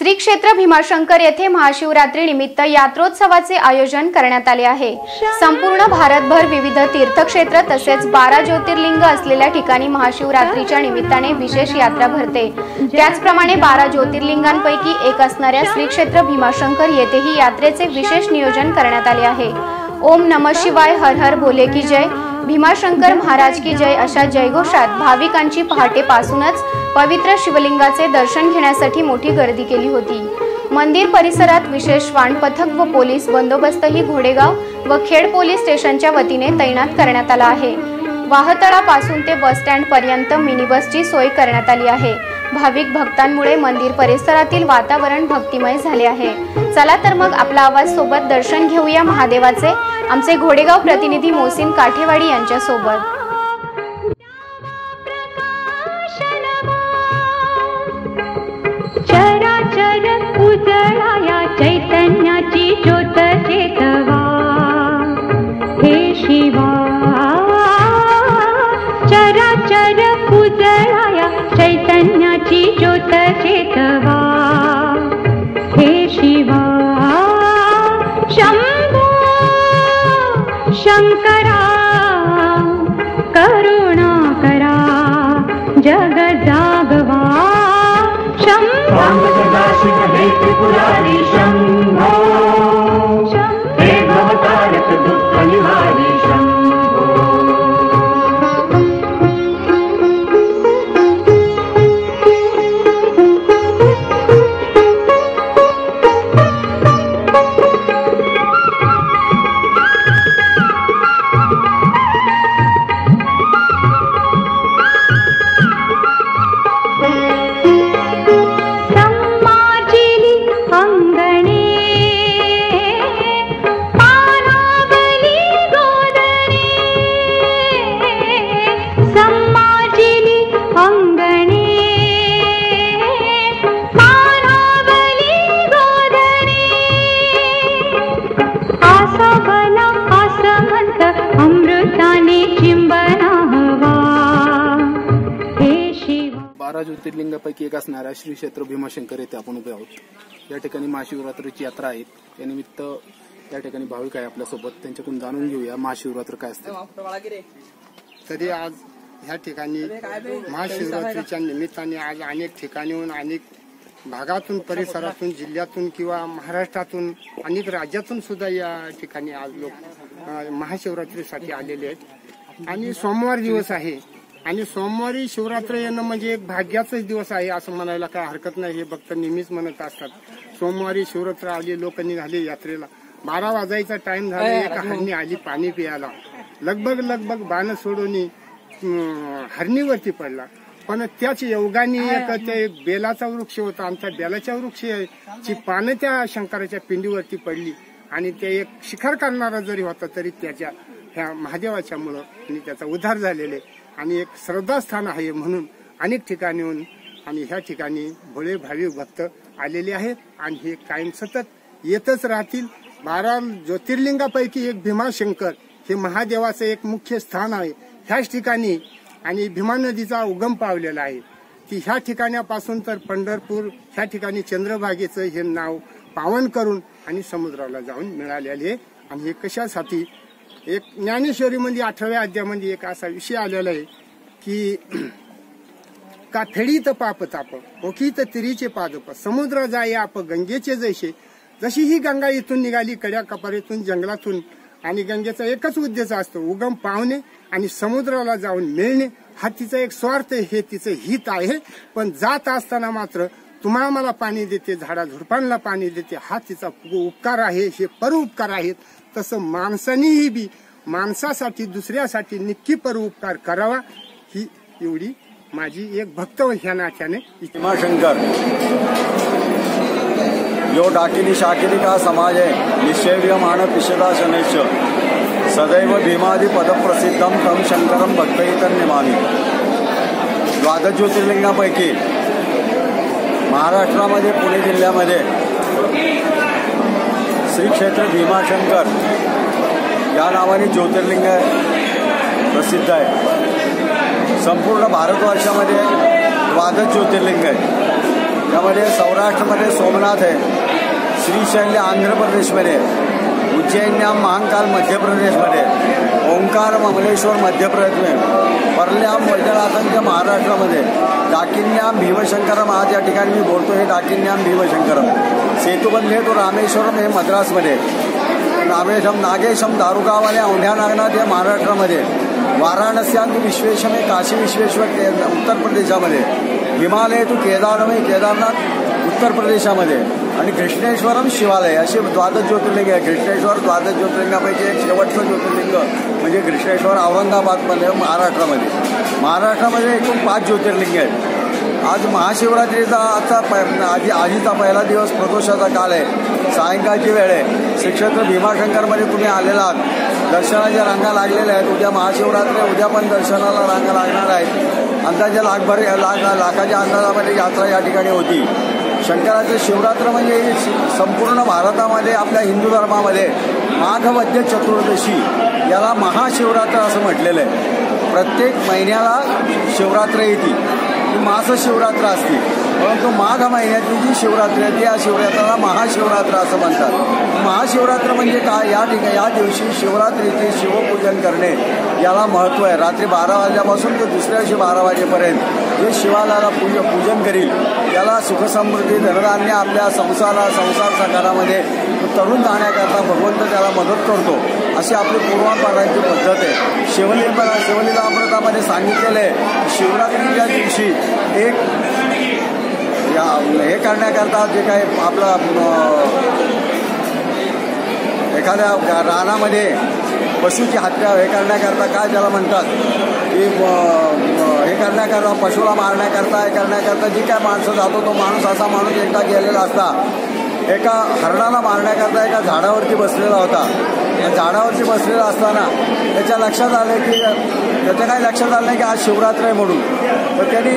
श्री क्षेत्र भीमाशंकर येथे महाशिवरात्री निमित्त यात्रोत्सवाचे आयोजन करण्यात आले आहे. संपूर्ण भारतभर विविध तीर्थक्षेत्र तसेच बारा ज्योतिर्लिंग असलेल्या ठिकाणी महाशिवरात्रीच्या निमित्ताने विशेष यात्रा भरते. त्याचप्रमाणे बारा ज्योतिर्लिंगांपैकी एक असणाऱ्या श्री क्षेत्र भीमाशंकर येथेही यात्रेचे विशेष नियोजन करण्यात आले आहे. ओम नम शिवाय हर हर भोले की जय. भीमाशंकर महाराज की जय अशा जयघोषात भाविकांची पहाटेपासूनच पवित्र शिवलिंगाचे दर्शन घेण्यासाठी मोठी गर्दी केली होती. मंदिर परिसरात विशेष वाण पथक व पोलीस बंदोबस्तही घोडेगाव व खेड पोलीस स्टेशनच्या वतीने तैनात करण्यात आला आहे. वाहतळापासून ते बस स्टँड पर्यंत मिनी बसची सोय करण्यात आली आहे. भाविक भक्तांमुळे मंदिर परिसरातील वातावरण भक्तिमय झाले आहे. चला तर मग आपला आवाज सोबत दर्शन घेऊया महादेवाचे. आमचे घोडेगाव प्रतिनिधी मोसिन काठेवाडी यांच्या सोबत शङ्करा करुणाकरा जगजागवा करुणा करा शम्भो। बारा ज्योतिर्लिंगापैकी एक असणाऱ्या श्री क्षेत्र भीमाशंकर येथे आपण उभे आहोत. या ठिकाणी महाशिवरात्रीची यात्रा आहे. त्यानिमित्त या ठिकाणी भाविक आहे आपल्यासोबत. त्यांच्याकडून जाणून घेऊया महाशिवरात्र काय असते. तरी आज ह्या ठिकाणी महाशिवरात्रीच्या निमित्ताने आज अनेक ठिकाणीहून अनेक भागातून परिसरातून जिल्ह्यातून किंवा महाराष्ट्रातून अनेक राज्यातून सुद्धा या ठिकाणी आज लोक महाशिवरात्रीसाठी आलेले आहेत. आणि सोमवार दिवस आहे. आणि सोमवारी शिवरात्र येणं म्हणजे एक भाग्याचाच दिवस आहे असं म्हणायला काय हरकत नाही. हे भक्त नेहमीच म्हणत असतात. सोमवारी शिवरात्र आली लोक निघाले यात्रेला. बारा वाजायचा टाइम झाला एक हरणी आली पाणी पियाला लगभग लगभग बाण सोडून हरणीवरती पडला. पण त्याच योगाने एक ते बेलाचा वृक्ष होता. आमच्या बेलाच्या वृक्षाची पानं त्या शंकराच्या पिंडीवरती पडली. आणि ते एक शिखर करणारा जरी होता तरी त्याच्या ह्या महादेवाच्या मुळे आणि त्याचा उद्धार झालेले आणि एक श्रद्धास्थान आहे म्हणून अनेक ठिकाणीहून आणि ह्या ठिकाणी भोळे भाविक भक्त आलेले आहेत. आणि हे कायम सतत येतच राहतील. बारा ज्योतिर्लिंगापैकी एक भीमाशंकर हे महादेवाचं एक मुख्य स्थान आहे. ह्याच ठिकाणी आणि भीमा नदीचा उगम पावलेला आहे. की ह्या ठिकाणापासून तर पंढरपूर ह्या ठिकाणी चंद्रभागेचं हे नाव पावन करून आणि समुद्राला जाऊन मिळालेले आहे. आणि हे कशासाठी एक ज्ञानेश्वरीमध्ये म्हणजे अठराव्या अध्यामध्ये एक असा विषय आलेला आहे की का फेडीत पाप ताप ओखीत तिरीचे पादप समुद्र जाय आप गंगेचे जैसे. जशी ही गंगा इथून निघाली कड्या कपारीतून जंगलातून आणि गंगेचा एकच उद्देश असतो उगम पावणे आणि समुद्राला जाऊन मिळणे हा तिचा एक स्वार्थ हे तिचं हित आहे. पण जात असताना मात्र तुम्हाला मला पाणी देते झाडा झुडपांना पाणी देते. हा तिचा उपकार आहे हे पर उपकार आहेत. तसं माणसानेही बी माणसासाठी दुसऱ्यासाठी नक्की परोपकार करावा ही एवढी माझी एक भक्त ह्या नात्याने भीमाशंकर. यो डाकिनी शाकिनी का समाज आहे निश्चय मान पिशदा शनैश्च. सदैव भीमादि पदप्रसिद्धम तम शंकरम भक्तहितं निमामी द्वादश ज्योतिर्लिंगापैकी महाराष्ट्रामध्ये पुणे जिल्ह्यामध्ये श्री क्षेत्र भीमाशंकर. या नावाने ज्योतिर्लिंग प्रसिद्ध आहे. संपूर्ण भारतवर्षामध्ये द्वादश ज्योतिर्लिंग आहे त्यामध्ये सौराष्ट्रमध्ये सोमनाथ आहे. श्रीशैल्य आंध्र प्रदेशमध्ये उज्जैन्या महाकाल मध्य प्रदेशमध्ये ओंकार ममलेश्वर मध्य प्रदेशमध्ये परल्याम वैद्यनाथांच्या महाराष्ट्रामध्ये. डाकिन्याम भीमशंकरम आज या ठिकाणी मी बोलतो हे डाकिन्याम भीमशंकरम. सेतुबंधे तो रामेश्वरम हे मद्रासमध्ये. रामेशम नागेशम दारुगाव आणि औंढ्या नागनाथ हे महाराष्ट्रामध्ये. वाराणस्यान तू विश्वेशम हे काशी विश्वेश्वर के उत्तर प्रदेशामध्ये. हिमालय तू केदारम हे केदारनाथ उत्तर प्रदेशामध्ये. आणि कृष्णेश्वरम शिवालय असे द्वादश ज्योतिर्लिंग आहे. कृष्णेश्वर द्वादश ज्योतिर्लिंगापैकी एक शेवटचं ज्योतिर्लिंग म्हणजे कृष्णेश्वर औरंगाबादमध्ये महाराष्ट्रामध्ये. महाराष्ट्रामध्ये एकूण पाच ज्योतिर्लिंग आहेत. आज महाशिवरात्रीचा आजचा प- आजी आजीचा पहिला दिवस प्रदोषाचा काल आहे. सायंकाळची वेळ आहे. शिक्षक भीमाशंकरमध्ये तुम्ही आलेला आहात. दर्शनाच्या रांगा लागलेल्या आहेत. उद्या महाशिवरात्री उद्या पण दर्शनाला रांगा लागणार आहेत. अंदाजे लाखभर लाख लाखाच्या अंदाजामध्ये यात्रा या ठिकाणी होती. शंकराचं शिवरात्र म्हणजे संपूर्ण भारतामध्ये आपल्या हिंदू धर्मामध्ये माघमध्य चतुर्दशी याला महाशिवरात्र असं म्हटलेलं आहे. प्रत्येक महिन्याला शिवरात्र येते. ही मास शिवरात्र असते. परंतु माघ महिन्यातली जी शिवरात्री आहे त्या शिवरात्राला महाशिवरात्र असं म्हणतात. महाशिवरात्र म्हणजे काय? या ठिकाणी या दिवशी शिवरात्रीचे शिवपूजन करणे याला महत्त्व आहे. रात्री बारा वाजल्यापासून ते दुसऱ्या दिवशी बारा वाजेपर्यंत जे शिवालाला पूज पूजन करील त्याला सुखसमृद्धी धनधान्य आपल्या संसारा संसार संघामध्ये तरुण जाण्याकरता भगवंत त्याला मदत करतो. अशी आपली पूर्वापारांची पद्धत आहे. शिवलीला शिवलीला अमृतामध्ये सांगितलेलं आहे शिवरात्रीच्या दिवशी एक या हे करण्याकरता जे काही आपलं एखाद्या रानामध्ये पशूची हत्या हे करण्याकरता काय ज्याला म्हणतात? की हे करण्याकरता पशुला मारण्याकरता हे करण्याकरता जी काय माणसं जातो तो माणूस असा माणूस एकदा गेलेला असता. एका हरणाला मारण्याकरता एका झाडावरती बसलेला होता. त्या झाडावरती बसलेला असताना त्याच्या लक्षात आलं की त्याच्या काही लक्षात आलं नाही की आज शिवरात्र आहे म्हणून. तर त्यांनी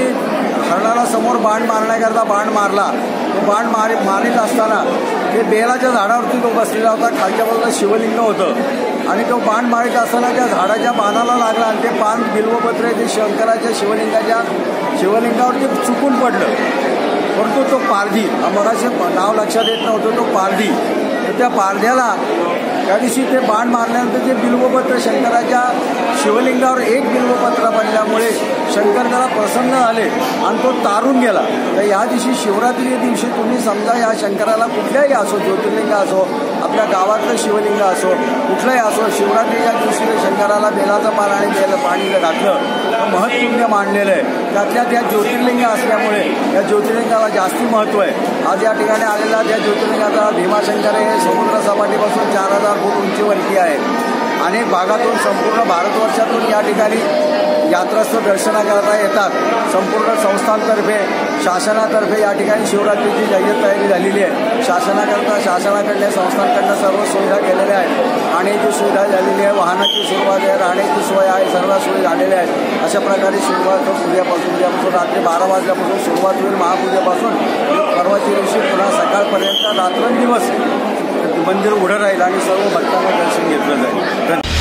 हरणाला समोर बाण मारण्याकरता बाण मारला. तो बाण मारी मारीत असताना ते बेलाच्या झाडावरती तो बसलेला होता. खालच्या बाजूला शिवलिंग होतं. आणि तो बाण मारीत असताना त्या झाडाच्या पानाला लागला आणि ते पान बिल्वपत्र ते शंकराच्या शिवलिंगाच्या शिवलिंगावरती चुकून पडलं. परंतु तो पारधी मगाशी नाव लक्षात येत नव्हतं तो पारधी. तर त्या पारध्याला त्या दिवशी ते बाण मारल्यानंतर ते बिल्वपत्र शंकराच्या शिवलिंगावर एक बिल्वपत्र शंकर त्याला प्रसन्न झाले आणि तो तारून गेला. तर या दिवशी शिवरात्री दिवशी तुम्ही समजा या शंकराला कुठल्याही असो ज्योतिर्लिंग असो आपल्या गावातलं शिवलिंग असो कुठलंही असो शिवरात्रीच्या दिवशी शंकराला बेलाचं पान आणि पाणी घातलं. तर महत्पुण्य आहे. त्यातल्या त्या ज्योतिर्लिंग असल्यामुळे या ज्योतिर्लिंगाला जास्ती महत्त्व आहे. आज या ठिकाणी आलेला त्या ज्योतिर्लिंगाचा भीमाशंकर हे समुद्र सपाटीपासून चार हजार फूट उंचीवरती आहे. अनेक भागातून संपूर्ण भारतवर्षातून या ठिकाणी यात्रास्थ दर्शनाकरता येतात. संपूर्ण संस्थांतर्फे शासनातर्फे या ठिकाणी शिवरात्रीची जाहीर तयारी झालेली आहे. शासनाकरता शासनाकडल्या संस्थांकडनं सर्व सुविधा केलेल्या आहेत. राहण्याची सुविधा झालेली आहे वाहनाची सुरुवात आहे राहण्याची सोय आहे सर्व सोयी झालेल्या आहेत. अशा प्रकारे सुरुवात उद्यापासून उद्यापासून रात्री बारा वाजल्यापासून सुरुवात होईल महापूजेपासून परवाच्या दिवशी पुन्हा सकाळपर्यंत रात्रंदिवस मंदिर उघडं राहील आणि सर्व भक्तांना दर्शन घेतलं जाईल. धन्यवाद.